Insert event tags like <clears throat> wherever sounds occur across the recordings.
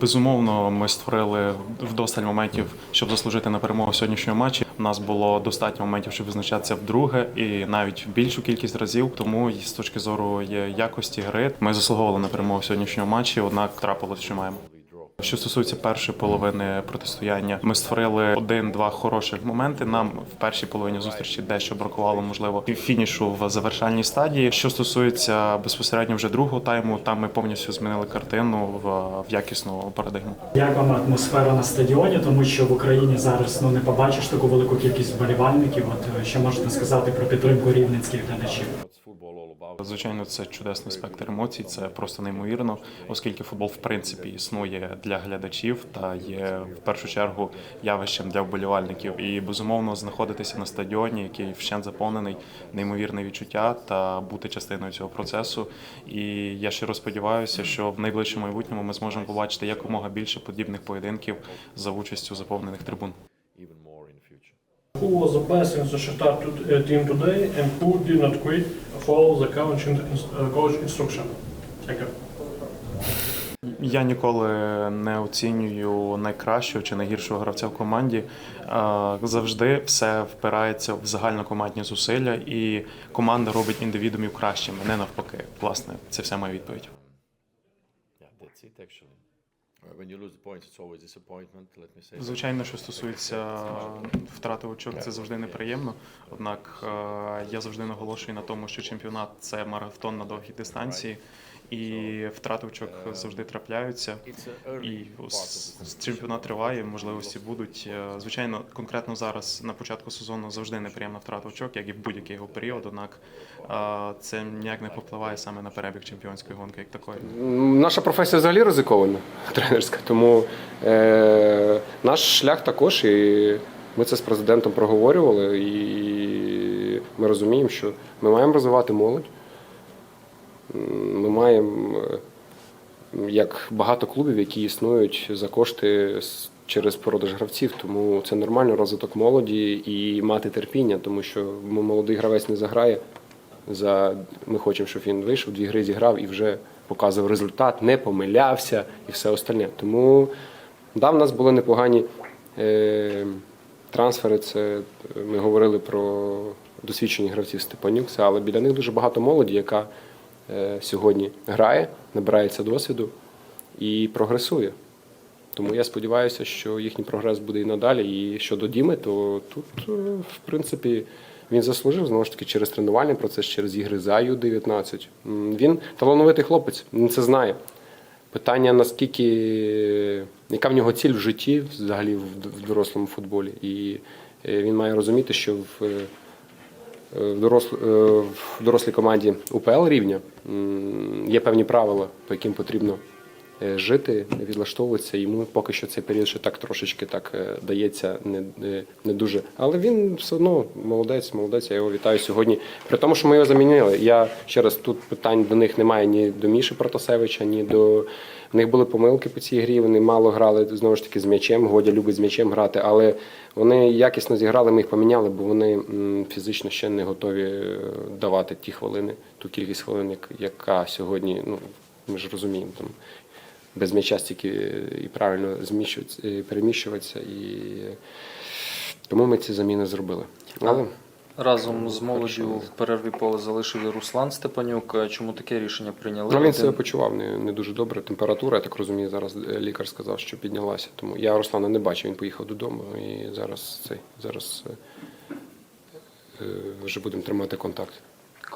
Безумовно, ми створили вдосталь моментів, щоб заслужити на перемогу сьогоднішнього матчі. У нас було достатньо моментів, щоб визначатися вдруге, і навіть більшу кількість разів. Тому з точки зору якості гри. Ми заслуговували на перемогу сьогоднішнього матчі. Однак трапилось, що маємо. Що стосується першої половини протистояння, ми створили один-два хороших моменти. Нам в першій половині зустрічі дещо бракувало, можливо, фінішу в завершальній стадії. Що стосується безпосередньо вже другого тайму, там ми повністю змінили картину в, в якісну парадигму. Як вам атмосфера на стадіоні, тому що в Україні зараз ну не побачиш таку велику кількість вболівальників. От е, що можете сказати про підтримку рівненських глядачів? Звичайно, це чудесний спектр емоцій. Це просто неймовірно, оскільки футбол в принципі існує для глядачів та є в першу чергу явищем для вболівальників. І безумовно знаходитися на стадіоні, який вщент заповнений, неймовірне відчуття та бути частиною цього процесу. І я щиро сподіваюся, що в найближчому майбутньому ми зможемо побачити якомога більше подібних поєдинків за участю заповнених трибун. Who was the best in the Shakhtar to- team today and who did not quit follow the coach, uh, coach instruction? Дякую. Я ніколи не оцінюю найкращого чи найгіршого гравця в команді. Завжди все впирається в загальнокомандні зусилля, і команда робить індивідумів кращими, не навпаки. Власне, це вся моя відповідь. Звичайно, що стосується втрати очок, це завжди неприємно. Однак е, я завжди наголошую на тому, що чемпіонат це марафон на довгій дистанції, і втрати очок завжди трапляються. І чемпіонат триває, можливості будуть. Е, Звичайно, конкретно зараз на початку сезону завжди неприємна втрата очок, як і в будь-який його період. Однак це ніяк не попливає саме на перебіг чемпіонської гонки, як такої. Наша професія взагалі ризикована, <laughs> тренерська. Тому е, наш шлях також, і ми це з президентом проговорювали, і ми розуміємо, що ми маємо розвивати молодь. Ми маємо, е, як багато клубів, які існують за кошти через продаж гравців. Тому це нормально розвиток молоді і мати терпіння, тому що молодий гравець не заграє. За ми хочемо, щоб він вийшов, дві гри зіграв і вже показував результат, не помилявся і все остальне. Тому да, в нас були непогані е, трансфери. Це е, ми говорили про досвідчені гравців Степанюк, це, але біля них дуже багато молоді, яка сьогодні грає, набирається досвіду і прогресує. Тому я сподіваюся, що їхній прогрес буде і надалі. І щодо Діми, то тут, е, в принципі, він заслужив знову ж таки через тренувальний процес, через ігри за Ю-19. Він талановитий хлопець, він це знає. Питання наскільки, яка в нього ціль в житті, взагалі в дорослому футболі. І е, він має розуміти, що в, е, е, в дорослій команді УПЛ рівня є певні правила, по яким потрібно е, жити, відлаштовуватися. Йому поки що цей період ще так трошечки так е, дається не, не дуже. Але він все одно молодець, молодець. Я його вітаю сьогодні. При тому, що ми його замінили. Я ще раз тут питань до них немає ні до Міші Протасевича, ні до. В них були помилки по цій грі. Вони мало грали знову ж таки з м'ячем. Годя любить з м'ячем грати, але вони якісно зіграли. Ми їх поміняли, бо вони фізично ще не готові е, давати ті хвилини, ту кількість хвилин, яка сьогодні. Ну ми ж розуміємо там без м'яча стільки і правильно зміщуватися, і переміщуватися. І тому ми ці заміни зробили. Але Разом з молоддю в перерві поле залишив і Руслан Степанюк. Чому таке рішення прийняли? ну, він себе почував не, не дуже добре. Температура, я так розумію, зараз е, лікар сказав, що піднялася. Тому я Руслана не бачив, він поїхав додому і зараз цей зараз е, е, вже будемо тримати контакт.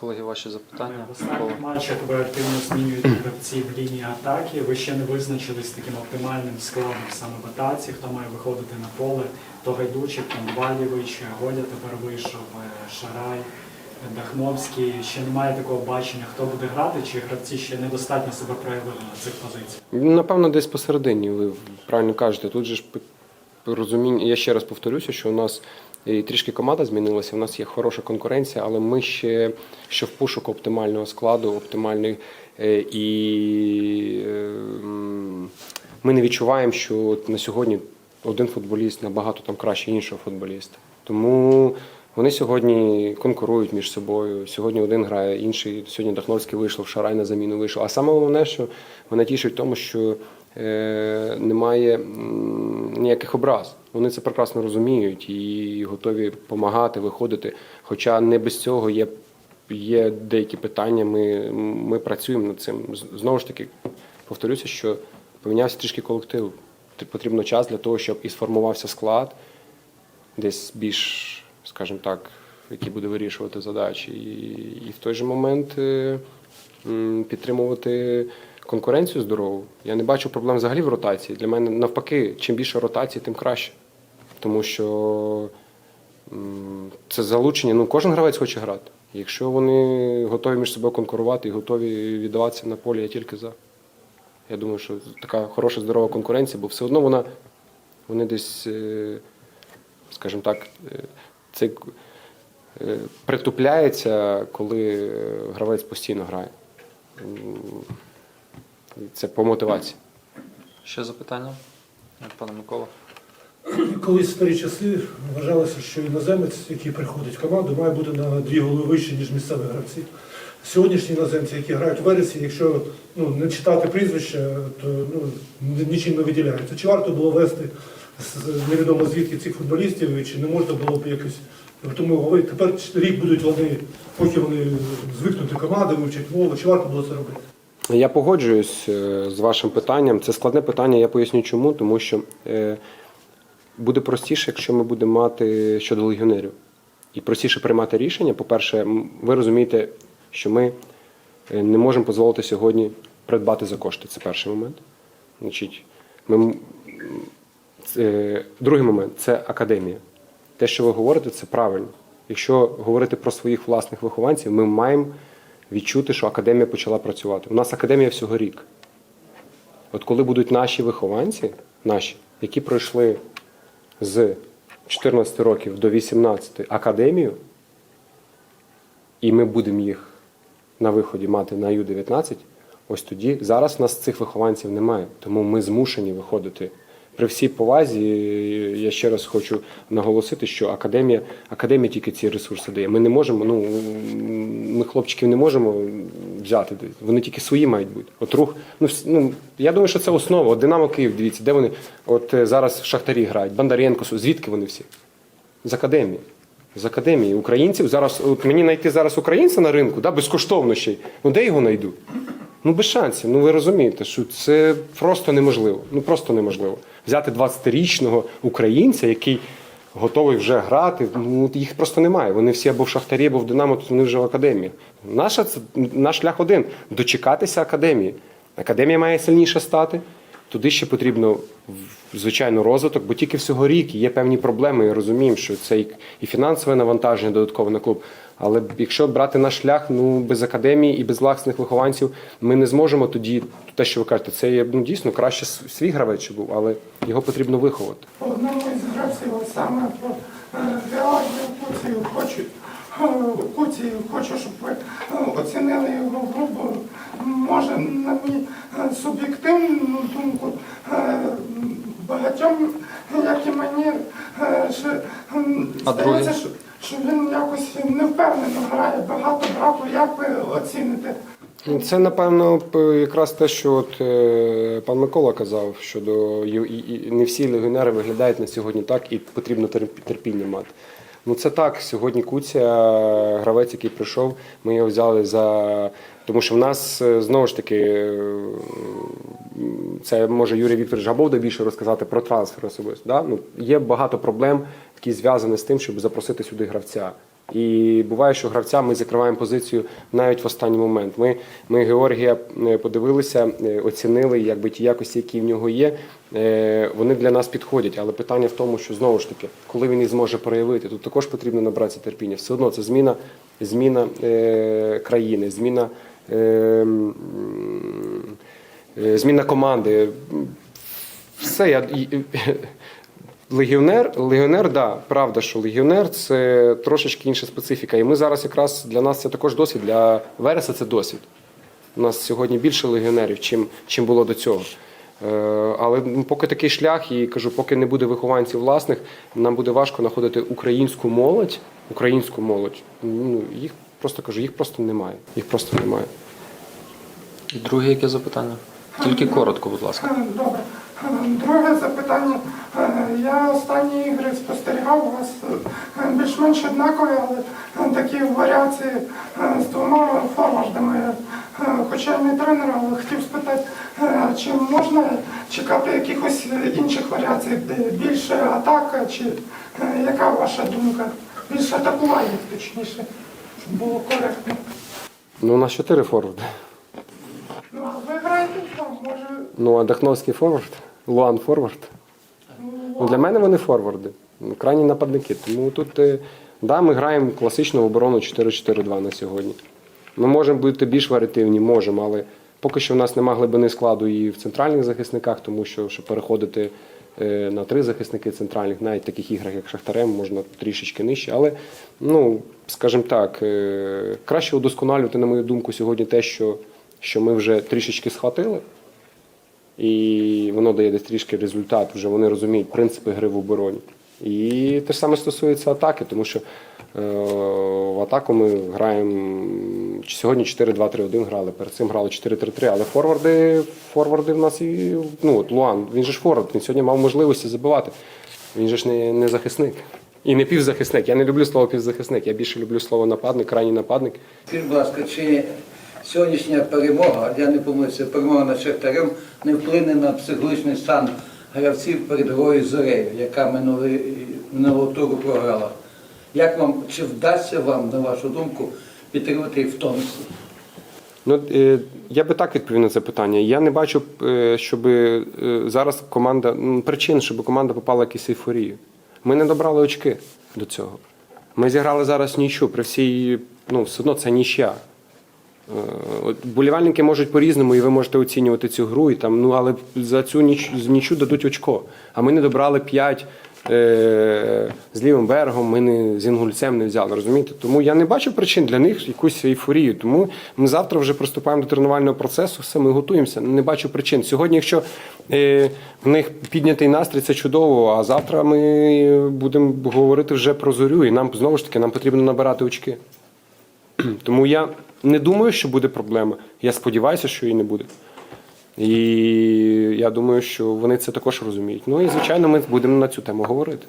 Колеги, ваші запитання? В останніх матчах ви активно змінюєте гравців в лінії атаки. Ви ще не визначились таким оптимальним складом саме в атаці, хто має виходити на поле. То Гайдучик, там Валєвич, Годя тепер вийшов, е, Шарай, Дахновський. Ще немає такого бачення, хто буде грати, чи гравці ще недостатньо себе проявили на цих позиціях. Напевно, десь посередині, ви правильно кажете. Тут же ж розуміння, я ще раз повторюся, що у нас і трішки команда змінилася, у нас є хороша конкуренція, але ми ще, ще в пошуку оптимального складу, оптимальної. е, І е, ми не відчуваємо, що на сьогодні один футболіст набагато там краще іншого футболіста. Тому вони сьогодні конкурують між собою. Сьогодні один грає, інший. Сьогодні Дахновський вийшов, Шарай на заміну вийшов. А саме головне, що мене тішить в тому, що е, немає ніяких образ. Вони це прекрасно розуміють і готові допомагати, виходити. Хоча не без цього є, є деякі питання, ми, ми працюємо над цим. Знову ж таки, повторюся, що помінявся трішки колектив. Потрібно час для того, щоб і сформувався склад, десь більш, скажімо так, який буде вирішувати задачі. І, і в той же момент е, підтримувати конкуренцію здорову. Я не бачу проблем взагалі в ротації. Для мене навпаки, чим більше ротації, тим краще. Тому що це залучення. Ну, кожен гравець хоче грати. Якщо вони готові між собою конкурувати і готові віддаватися на полі, я тільки за. Я думаю, що така хороша здорова конкуренція, бо все одно вона вони десь, е, скажімо так, е, це е, притупляється, коли гравець постійно грає. Це по мотивації. Ще запитання? Пане Микола. Колись в старі часи вважалося, що іноземець, який приходить в команду, має бути на дві голови вище, ніж місцеві гравці. Сьогоднішні іноземці, які грають в вересі, якщо ну, не читати прізвища, то ну, нічим не виділяються. Чи варто було вести невідомо звідки цих футболістів, чи не можна було б якось. Тому тепер рік будуть вони, поки вони звикнуть до команди, вивчать мову, чи варто було це робити? Я погоджуюсь е, з вашим питанням. Це складне питання, я поясню чому, тому що е, буде простіше, якщо ми будемо мати щодо легіонерів. І простіше приймати рішення. По-перше, ви розумієте, що ми е, не можемо дозволити сьогодні придбати за кошти. Це перший момент. Значить, ми, це, другий момент це академія. Те, що ви говорите, це правильно. Якщо говорити про своїх власних вихованців, ми маємо відчути, що академія почала працювати. У нас академія всього рік. От коли будуть наші вихованці, наші, які пройшли з 14 років до 18 академію, і ми будемо їх на виході мати на Ю-19, ось тоді зараз в нас цих вихованців немає. Тому ми змушені виходити. При всій повазі, я ще раз хочу наголосити, що академія, академія тільки ці ресурси дає. Ми не можемо, ну ми хлопчиків не можемо взяти. Вони тільки свої мають бути. От рух, ну, ну я думаю, що це основа. От Динамо Київ, дивіться, де вони от е, зараз в Шахтарі грають, Бондаренко, звідки вони всі? З академії. З академії українців зараз, от мені знайти зараз українця на ринку, да, безкоштовно ще. Ну де його знайду? Ну без шансів. Ну ви розумієте, що це просто неможливо. Ну просто неможливо. Взяти 20-річного українця, який готовий вже грати. Ну їх просто немає. Вони всі або в шахтарі, або в Динамо, то вони вже в академії. Наша це наш шлях один дочекатися академії. Академія має сильніше стати. Туди ще потрібно звичайно розвиток, бо тільки всього рік є певні проблеми. І розуміємо, що це і- фінансове навантаження додаткове на клуб. Але якщо брати наш шлях, ну без академії і без власних вихованців, ми не зможемо тоді те, що ви кажете, це є ну дійсно краще свій гравець був, але його потрібно виховати. Одному із гравців саме е, Георгію Куцію хочу, е, Куцію хочу, щоб ви е, оцінили його грубо. Може, на мій е, суб'єктивну думку, е, багатьом, як і мені, що, А здається, що, що він якось невпевнено грає, багато браку. Як ви оціните? Ну, Це напевно якраз те, що от е, пан Микола казав, і, і не всі легіонери виглядають на сьогодні так, і потрібно терпіння мати. Ну це так. Сьогодні Куця, гравець, який прийшов, ми його взяли за. Тому що в нас е, знову ж таки е, це може Юрій Вікторович Габовда більше розказати про трансфер особисто. Да? Ну, є багато проблем, які зв'язані з тим, щоб запросити сюди гравця. І буває, що гравця ми закриваємо позицію навіть в останній момент. Ми, ми Георгія е, подивилися, е, оцінили, якби ті якості, які в нього є, е, вони для нас підходять. Але питання в тому, що знову ж таки, коли він їх зможе проявити, тут також потрібно набратися терпіння. Все одно це зміна, зміна е, країни, зміна. Е, зміна команди. Все, я, легіонер, легіонер, да, правда, що легіонер це трошечки інша специфіка. І ми зараз якраз для нас це також досвід. Для Вереса це досвід. У нас сьогодні більше легіонерів, чим, чим було до цього. Е, Але ну, поки такий шлях, і кажу, поки не буде вихованців власних, нам буде важко знаходити українську молодь. Українську молодь. Ну, їх просто кажу, їх просто немає. Їх просто немає. Друге яке запитання? Тільки коротко, будь ласка. Е, Добре. Е, Друге запитання. Е, Я останні ігри спостерігав у вас більш-менш однакові, але такі варіації з двома форвардами. Хоча я не тренер, але хотів спитати, чи можна чекати якихось інших варіацій, де більше атака, чи яка ваша думка? Більше атакування, точніше, було коректно. Ну, у нас чотири форварди. Ну, а ви граєте там, може, Ну, а Дахновський форвард, Луан форвард. Ну, для мене вони форварди, ну, крайні нападники. Тому тут, е, да, ми граємо класичну оборону 4-4-2 на сьогодні. Ми можемо бути більш варіативні, можемо, але поки що в нас немає глибини складу і в центральних захисниках, тому що щоб переходити е, на три захисники центральних, навіть в таких іграх, як Шахтарем, можна трішечки нижче. Але, ну, скажімо так, е, краще удосконалювати, на мою думку, сьогодні те, що, що ми вже трішечки схватили. І воно дає десь трішки результат. Вже вони розуміють принципи гри в обороні. І те ж саме стосується атаки, тому що е, в атаку ми граємо сьогодні 4-2-3-1 грали, перед цим грали 4-3-3, але форварди, форварди в нас і ну, от Луан, він же ж форвард, він сьогодні мав можливості забивати. Він же ж не, не захисник. І не півзахисник. Я не люблю слово півзахисник, я більше люблю слово нападник, крайній нападник. Скажіть, будь ласка, чи сьогоднішня перемога, я не помилився, перемога над Шахтарем не вплине на психологічний стан гравців перед грою Зорею, яка минулого туру програла? Як вам, чи вдасться вам, на вашу думку, підтримати в тонусі? Ну, е, я би так відповів на це питання. Я не бачу, е, щоб е, зараз команда м, причин, щоб команда попала в якусь ейфорію. Ми не добрали очки до цього. Ми зіграли зараз нічу. При всій, ну, все одно це нічя. Е, от Болівальники можуть по-різному, і ви можете оцінювати цю гру, і там, ну, але за цю ніч, нічу дадуть очко. А ми не добрали 5 е, з лівим берегом, ми не з інгульцем не взяли. Розумієте? Тому я не бачу причин для них якусь ейфорію. Тому ми завтра вже приступаємо до тренувального процесу, все, ми готуємося. Не бачу причин. Сьогодні, якщо е, в них піднятий настрій, це чудово. А завтра ми будемо говорити вже про зорю, і нам знову ж таки нам потрібно набирати очки. <clears throat> Тому я не думаю, що буде проблема. Я сподіваюся, що її не буде. І я думаю, що вони це також розуміють. Ну і звичайно, ми будемо на цю тему говорити.